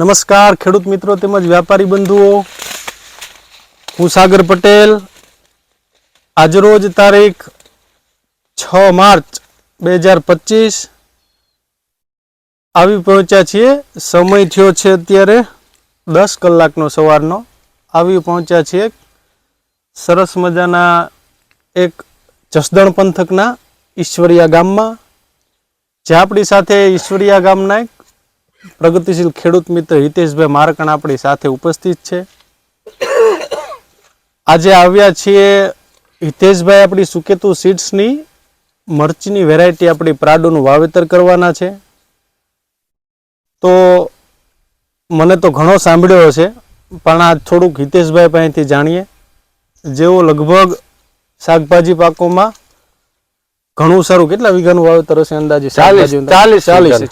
નમસ્કાર, ખેડૂત મિત્રો તેમજ વ્યાપારી બંધુઓ. હું સાગર પટેલ. આજરોજ તારીખ છ માર્ચ બે હજાર પચીસ. આવી પહોંચ્યા છીએ. સમય થયો છે અત્યારે દસ કલાકનો સવારનો. આવી પહોંચ્યા છીએ સરસ મજાના એક જસદણ પંથકના ઈશ્વરિયા ગામમાં. જે આપણી સાથે ઈશ્વરિયા ગામના એક પ્રગતિશીલ ખેડૂત મિત્ર હિતેશભાઈ મારકણ આપણી સાથે ઉપસ્થિત છે. આજે આવ્યા છીએ હિતેશભાઈ આપણી સુકેતુ સીડ્સની, મરચીની વેરાયટી આપણી પ્રાડોનું વાવેતર કરવાના છે. તો મને તો ઘણો સાંભળ્યો છે પણ આ થોડુંક હિતેશભાઈ પાસેથી જાણીએ. જેઓ લગભગ શાકભાજી પાકોમાં ઘણું સારું. કેટલા વીઘાનું વાવેતર હશે અંદાજે? ચાલીસ ચાલીસ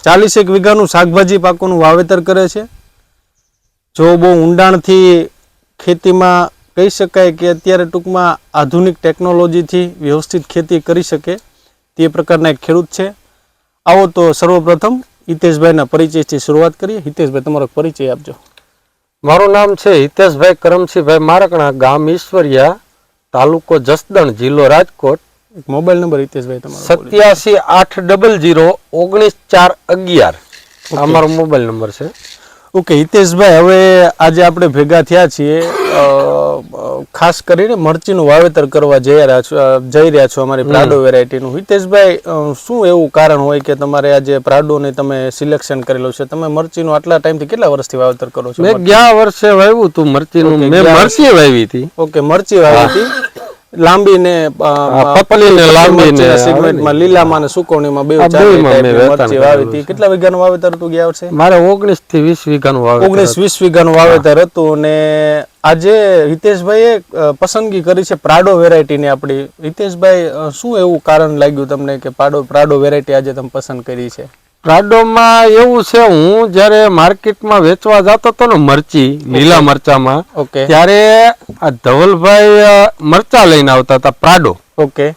ચાલીસ વીઘાનું. વીઘાનું શાકભાજી પાકોનું વાવેતર કરે છે? જો બહુ ઊંડાણથી ખેતીમાં કહી શકાય કે અત્યારે ટૂંકમાં આધુનિક ટેકનોલોજીથી વ્યવસ્થિત ખેતી કરી શકે તે પ્રકારના એક ખેડૂત છે. આવો તો સર્વપ્રથમ હિતેશભાઈના પરિચયથી શરૂઆત કરીએ. હિતેશભાઈ તમારો પરિચય આપજો. મારું નામ છે હિતેશભાઈ કરમસિંહભાઈ મારકણા ગામ ઈશ્વરિયા તાલુકો જસદણ જિલ્લો રાજકોટ. એક મોબાઈલ નંબર હિતેશભાઈ તમારો સત્યાસી આઠ ડબલ જીરો ઓગણીસ ચાર અગિયાર. અમારો મોબાઈલ નંબર છે. ઓકે હિતેશભાઈ હવે આજે આપણે ભેગા થયા છીએ ખાસ કરીને મરચીનું વાવેતર કરવા જઈ રહ્યા છો જઈ રહ્યા છો અમારી પ્રાડો વેરાયટીનું હિતેશભાઈ શું એવું કારણ હોય કે તમારે આજે પ્રાડોને તમે સિલેક્શન કરેલું છે? તમે મરચીનું આટલા ટાઈમથી કેટલા વર્ષથી વાવેતર કરો છો મેં ગયા વર્ષે વાવ્યું હતું મરચીનું. મેં મરચી વાવી હતી. ઓકે મરચી વાવી હતી. લાંબી ને લાંબીને હા, પતલી ને લાંબી ને મરચીના આવે. સેગમેન્ટમાં લીલામાં અને સુકવણીમાં બે મરચી વાવી હતી. કેટલા વીઘાનું વાવેતર હતું ગયા વર્ષે? મારે ઓગણીસથી વીસ વીઘાનું વાવેતર ઓગણીસ વીસ વીઘાનું વાવેતર હતું અને આજે હિતેશભાઈએ પસંદગી કરી છે પ્રાડો વેરાયટીની આપણી. હિતેશભાઈ શું એવું કારણ લાગ્યું તમને કે પ્રાડો પ્રાડો વેરાયટી આજે તમે પસંદ કરી છે? પ્રાડોમાં એવું છે હું જ્યારે માર્કેટમાં વેચવા જતો હતો ને મરચી લીલા મરચામાં ઓકે. ત્યારે આ ધવલભાઈ મરચા લઈને આવતા હતા પ્રાડો. ઓકે.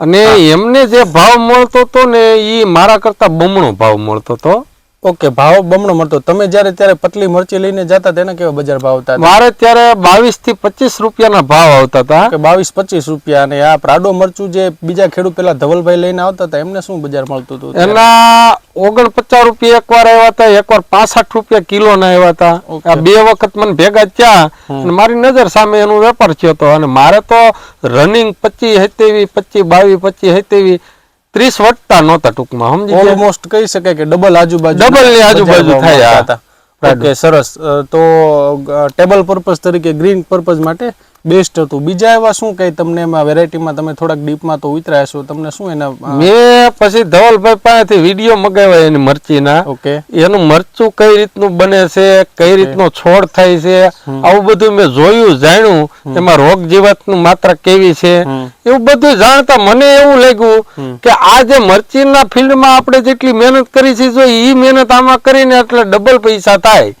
અને એમને જે ભાવ મળતો હતો ને એ મારા કરતા બમણો ભાવ મળતો હતો. ઓકે ભાવ બમણો મળતો. તમે જ્યારે ત્યારે પતલી મરચી લઈને જતા તેના કેવા બજાર ભાવ હતા? મારે ત્યારે બાવીસથી પચીસ રૂપિયાના ભાવ આવતા હતા. કે બાવીસ પચીસ રૂપિયા. અને આ પ્રાડો મરચું જે બીજા ખેડૂત પેલા ધવલભાઈ લઈને આવતા હતા એમને શું બજાર મળતું હતું એના ઓગણપચાસ રૂપિયા એકવાર આવ્યા હતા એકવાર પાસઠ રૂપિયા કિલો ના આવ્યા હતા. આ બે વખત મને ભેગા થયા અને મારી નજર સામે એનો વેપાર થયો હતો. અને મારે તો રનિંગ પચીસ હતી પચીસ બાવીસ પચીસ હેતેવી ત્રીસ વટતા નહોતા ટૂંકમાં સમજી ઓલમોસ્ટ કહી શકાય કે ડબલ આજુબાજુ ડબલની આજુબાજુ થયા. હતા. ઓકે સરસ. તો ટેબલ પર્પઝ તરીકે ગ્રીન પર્પઝ માટે બેસ્ટ હતું. બીજા એવા શું કઈ તમને એમાં વેરાયટીમાં તમે થોડાક ડીપમાં તો ઉતર્યા છો તમને શું એના મેં પછી ધવલભાઈ પાસેથી વીડિયો મગાવ્યા એની મરચીના. ઓકે. એનું મરચું કઈ રીતનું બને છે કઈ રીતનો છોડ થાય છે આવું બધું મેં જોયું જાણ્યું. એમાં રોગ જીવાતનું માત્રા કેવી છે એવું બધું જાણતા મને એવું લાગ્યું કે આ જે મરચીના ફિલ્ડમાં આપણે જેટલી મહેનત કરી છે જો એ મહેનત આમાં કરીને એટલે ડબલ પૈસા થાય.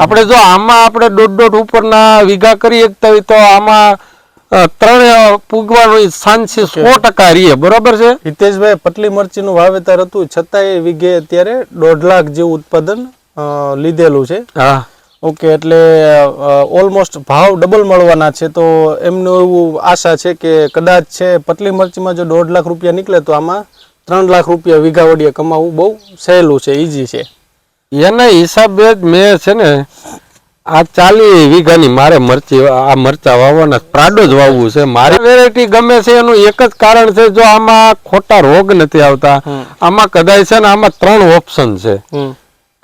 આપણે જો આમાં આપણે દોઢ દોઢ ઉપરના વીઘા કરી શકતા હોય તો આમાં અ, ત્રણ પૂગવાનું સાંજથી સો ટકા રહીએ બરોબર છે? હિતેશભાઈ પટલી મરચીનું વાવેતર હતું. છતાંય વીઘે અત્યારે દોઢ લાખ જેવું ઉત્પાદન લીધેલું છે. હા. ઓકે એટલે ઓલમોસ્ટ ભાવ ડબલ મળવાના છે. તો એમનું એવું આશા છે કે કદાચ છે પતલી મરચીમાં જો દોઢ લાખ રૂપિયા નીકળે તો આમાં ત્રણ લાખ રૂપિયા વીઘા વડીએ કમાવવું બહુ સહેલું છે ઈઝી છે. એના હિસાબે જ મેં છે ને આ ચાલી વીઘાની મારે મરચી આ મરચા વાવવાના પ્રાડો જ વાવવું છે. મારી વેરાયટી ગમે છે એનું એક જ કારણ છે જો આમાં ખોટા રોગ નથી આવતા આમાં કદાચ છે ને આમાં ત્રણ ઓપ્શન છે.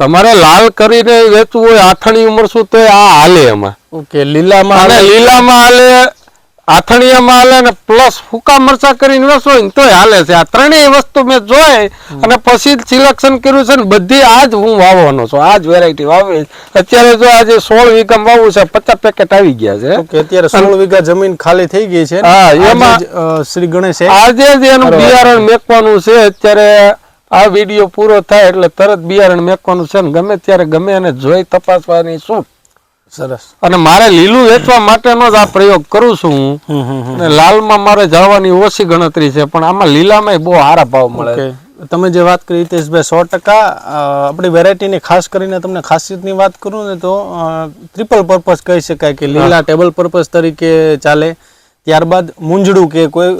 તમારે લાલ કરીને વેચવું હોય આથણી ઉમરશું તો આ હાલે એમાં. ઓકે લીલામાં લીલામાં હાલે આથણીયામાં હાલે ને પ્લસ ફૂકા મરચા કરીને વેસો ને તોય હાલે છે. આ ત્રણેય વસ્તુ મેં જોઈ અને પછી સિલેક્શન કર્યું છે ને બધી આજ હું વાવવાનો છું. આજ વેરાયટી વાવી અત્યારે જો આજે સોળ વીઘા વાવવું છે પચાસ પેકેટ આવી ગયા છે. અત્યારે સોળ વીઘા જમીન ખાલી થઈ ગઈ છે હા, એમાં- શ્રી ગણેશ આજે જ એનું બિયારણ મેકવાનું છે. અત્યારે આ વીડિયો પૂરો થાય એટલે તરત બિયારણ મેકવાનું છે ને ગમે ત્યારે ગમે એને જોઈ તપાસવાની શું સરસ. અને મારે લીલું વેચવા માટેનો જ આ પ્રયોગ કરું છું હું. અને લાલમાં મારે જવાની ઓછી ગણતરી છે પણ આમાં લીલામાં બહુ સારા ભાવ મળે તમે જે વાત કરી હિતેશભાઈ સો ટકા આપણી વેરાયટીની ખાસ કરીને તમને ખાસિયતની વાત કરું ને તો ટ્રિપલ પર્પઝ કહી શકાય કે લીલા ટેબલ પર્પઝ તરીકે ચાલે. ત્યારબાદ મૂંઝડું કે કોઈ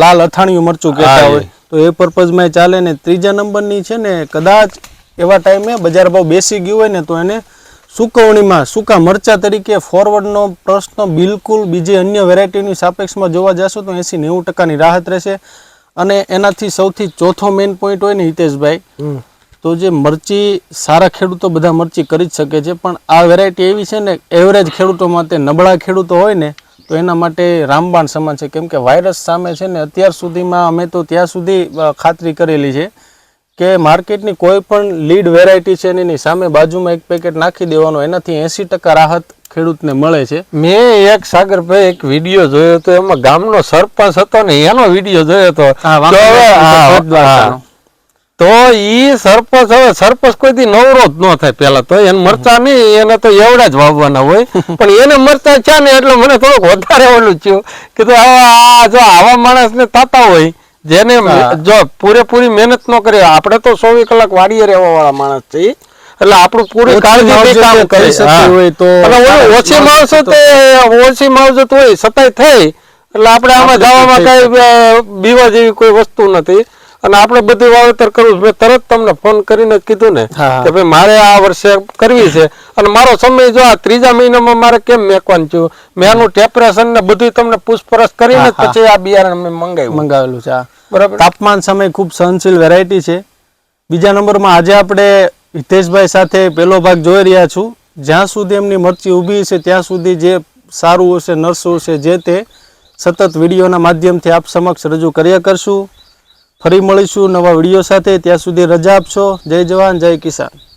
લાલ અથાણિયું મરચું કહેતા હોય તો એ પર્પઝમાં ચાલે ને. ત્રીજા નંબરની છે ને કદાચ એવા ટાઈમે બજાર ભાવ બેસી ગયું હોય ને તો એને સુકવણીમાં સૂકા મરચા તરીકે ફોરવર્ડનો પ્રશ્ન બિલકુલ બીજી અન્ય વેરાયટીની સાપેક્ષમાં જોવા જશો તો એંસી નેવું ટકાની રાહત રહેશે. અને એનાથી સૌથી ચોથો મેઇન પોઈન્ટ હોય ને હિતેશભાઈ તો જે મરચી સારા ખેડૂતો બધા મરચી કરી જ શકે છે પણ આ વેરાયટી એવી છે ને એવરેજ ખેડૂતો માટે નબળા ખેડૂતો હોય ને તો એના માટે રામબાણ સમાન છે. કેમ કે વાયરસ સામે છે ને અત્યાર સુધીમાં અમે તો ત્યાં સુધી ખાતરી કરેલી છે. કે માર્કેટની કોઈ પણ લીડ વેરાયટી છે એની સામે બાજુમાં એક પેકેટ નાખી દેવાનો એનાથી એંસી ટકા રાહત ખેડૂતને મળે છે. મેં એક સાગરભાઈ એક વીડિયો જોયો હતો એમાં ગામનો સરપંચ હતો ને એનો વીડિયો જોયો હતો. તો ઈ સરપંચ હવે સરપંચ કોઈ દી નવરો જ ન થાય પેલા તો. એને મરચા નહીં એને તો એવડા જ વાવવાના હોય. પણ એને મરચા છે ને એટલે મને થોડુંક વધારે ઓલું થયું. કે તો આવા આ જો આવા માણસને તાતા હોય જેને જો પૂરેપૂરી મહેનત ન કરી આપણે તો ચોવીસ કલાક વાડીએ રહેવા વાળા માણસ છે એટલે આપણું પૂરી કાળજી કામ કરી શકતી હોય તો ઓછી માવજત તે ઓછી માવજત હોય સતાય થઈ. એટલે આપણે આમાં જવામાં કઈ બીવા જેવી કોઈ વસ્તુ નથી. અને આપણે બધું વાવેતર કરવું મેં તરત તમને ફોન કરીને કીધું ને કે ભાઈ મારે આ વર્ષે કરવી છે. અને મારો સમય જો આ ત્રીજા મહિનામાં મારે કેમ મેકવાનું છું? મેં આનું ટેપરેશન ને બધું તમને પૂછપરછ કરીને પછી આ બિયારણ મેં મંગાવ્યું. મંગાવેલું છે બરાબર? તાપમાન સમય ખૂબ સહનશીલ વેરાયટી છે. બીજા નંબરમાં આજે આપણે હિતેશભાઈ સાથે પહેલો ભાગ જોઈ રહ્યા છું. જ્યાં સુધી એમની મરચી ઊભી છે ત્યાં સુધી જે સારું હશે નરસું હશે જે તે સતત વિડીયોના માધ્યમથી આપ સમક્ષ રજૂ કર્યા કરશું. ફરી મળીશું નવા વીડિયો સાથે. ત્યાં સુધી રજા આપશો. જય જવાન જય કિસાન.